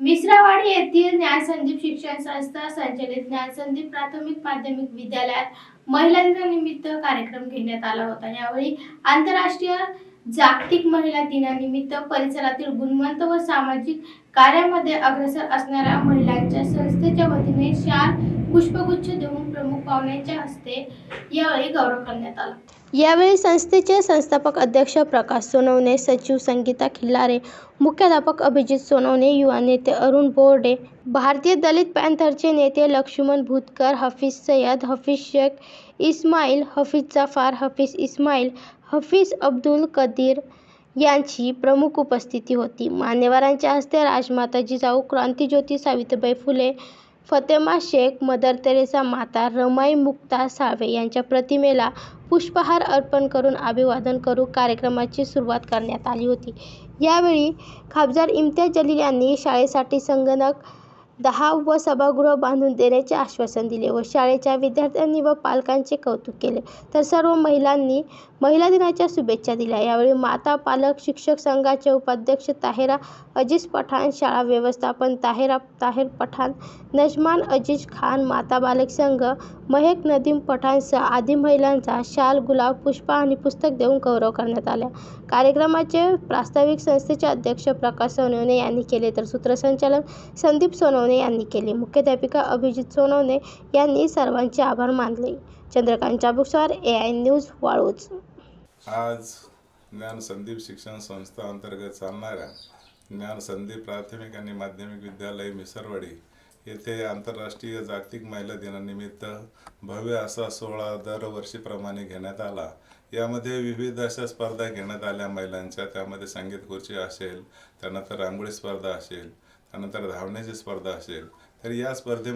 मिश्रावाडी येथील ज्ञानसंदीप शिक्षण संस्था संचलित ज्ञानसंदीप प्राथमिक माध्यमिक विद्यालयात महिला दिनानिमित्त कार्यक्रम घेण्यात आला होता. यावेळी आंतरराष्ट्रीय जागतिक महिला दिनानिमित्त परिसरातील गुणवंत व सामाजिक कार्यामध्ये अग्रसर असणाऱ्या महिलांच्या संस्थेच्या वतीने शाल पुष्पगुच्छ देऊन प्रमुख पाहुण्यांच्या हस्ते यावेळी गौरव करण्यात आला. यावेळी संस्थेचे संस्थापक अध्यक्ष प्रकाश सोनवणे सचिव संगीता खिल्लारे मुख्याध्यापक अभिजित सोनवणे युवा नेते अरुण बोर्डे भारतीय दलित पॅन्थरचे नेते लक्ष्मण भूतकर हफीज सय्यद हफीज शेख इस्माईल हफीज जाफार हफीज इस्माईल हफीज अब्दुल कदीर यांची प्रमुख उपस्थिती होती. मान्यवरांच्या हस्ते राजमाता जिजाऊ क्रांतीज्योती सावित्रीबाई फुले फतेमा शेख मदर तेरेसा माता रमाई मुक्ता साळवे यांच्या प्रतिमेला पुष्पहार अर्पण करून अभिवादन करू कार्यक्रमाची सुरुवात करण्यात आली होती. यावेळी खासदार इम्तियाज जलील यांनी शाळेसाठी संगणक दहा व सभागृह बांधून देण्याचे आश्वासन दिले व शाळेच्या विद्यार्थ्यांनी व पालकांचे कौतुक केले. तर सर्व महिलांनी महिला दिनाच्या शुभेच्छा दिल्या. यावेळी माता पालक शिक्षक संघाचे उपाध्यक्ष ताहेरा अजीज पठाण शाळा व्यवस्थापन ताहेरा ताहेर पठाण नजमान अजीज खान माता बालक संघ महेक नदीम पठाणसह आदी महिलांचा शाल गुलाब पुष्प आणि पुस्तक देऊन गौरव करण्यात आला. कार्यक्रमाचे प्रास्ताविक संस्थेचे अध्यक्ष प्रकाश सोनवणे यांनी केले तर सूत्रसंचालन संदीप सोनवणे यांनी केले. मुख्याध्यापिका अभिजित सोनवणे यांनी सर्वांचे आभार मानले. Chandrakant Chabukswar A I news Waluj. आज ज्ञान संदीप शिक्षण संस्था अंतर्गत चालणाऱ्या ज्ञान संदीप प्राथमिक आणि माध्यमिक विद्यालय मिसरवाडी येथे आंतरराष्ट्रीय जागतिक महिला दिनानिमित्त भव्य असा सोहळा दरवर्षीप्रमाणे घेण्यात आला. यामध्ये विविध अशा स्पर्धा घेण्यात आल्या महिलांच्या. त्यामध्ये संगीत खुर्ची असेल त्यानंतर रांगोळी स्पर्धा असेल त्यानंतर धावण्याची स्पर्धा असेल. तर या स्पर्धेमध्ये